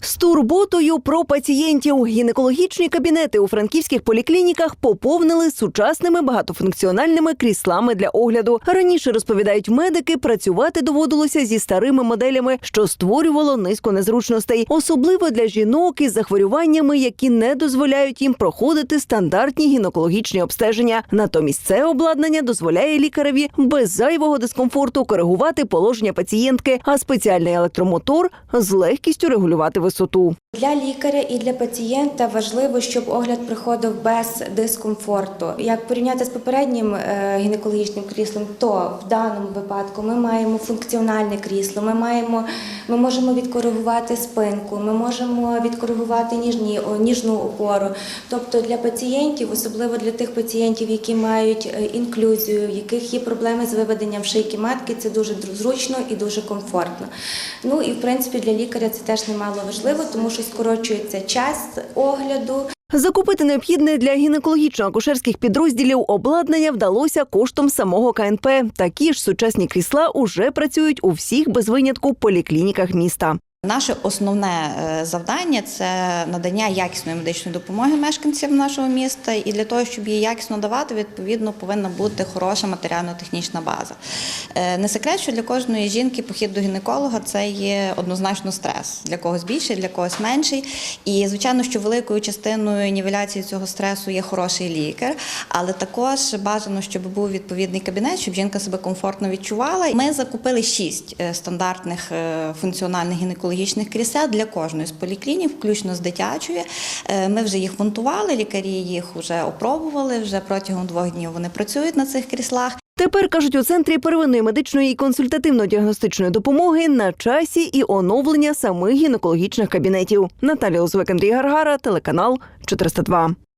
З турботою про пацієнтів гінекологічні кабінети у франківських поліклініках поповнили сучасними багатофункціональними кріслами для огляду. Раніше розповідають медики, працювати доводилося зі старими моделями, що створювало низку незручностей, особливо для жінок із захворюваннями, які не дозволяють їм проходити стандартні гінекологічні обстеження. Натомість це обладнання дозволяє лікареві без зайвого дискомфорту коригувати положення пацієнтки, а спеціальний електромотор з легкістю регулювати висоту. Для лікаря і для пацієнта важливо, щоб огляд приходив без дискомфорту. Як порівняти з попереднім е, гінекологічним кріслом, то в даному випадку ми маємо функціональне крісло, ми маємо, ми можемо відкоригувати спинку, ми можемо відкоригувати ніжні, ніжну опору. Тобто для пацієнтів, особливо для тих пацієнтів, які мають е, інклюзію, в яких є проблеми з виведенням шийки матки, це дуже зручно і дуже комфортно. Ну і в принципі для лікаря це теж немало важливо, тому скорочується час огляду. Закупити необхідне для гінекологічно-акушерських підрозділів обладнання вдалося коштом самого КНП. Такі ж сучасні крісла уже працюють у всіх без винятку поліклініках міста. Наше основне е, завдання це надання якісної медичної допомоги мешканцям нашого міста. І для того, щоб її якісно давати, відповідно повинна бути хороша матеріально-технічна база. Е, Не секрет, що для кожної жінки похід до гінеколога це є однозначно стрес. Для когось більший, для когось менший. І звичайно, що великою частиною нівеляції цього стресу є хороший лікар, але також бажано, щоб був відповідний кабінет, щоб жінка себе комфортно відчувала. Ми закупили шість е, стандартних функціональних гінекологічних крісел для кожної з поліклінік, включно з дитячої. Е, Ми вже їх монтували, лікарі їх вже опробували. Вже протягом двох днів вони працюють на цих кріслах. Тепер кажуть у центрі первинної медичної і консультативно-діагностичної допомоги на часі і оновлення самих гінекологічних кабінетів. Наталія Лозвек, Андрій Гаргара, телеканал 402.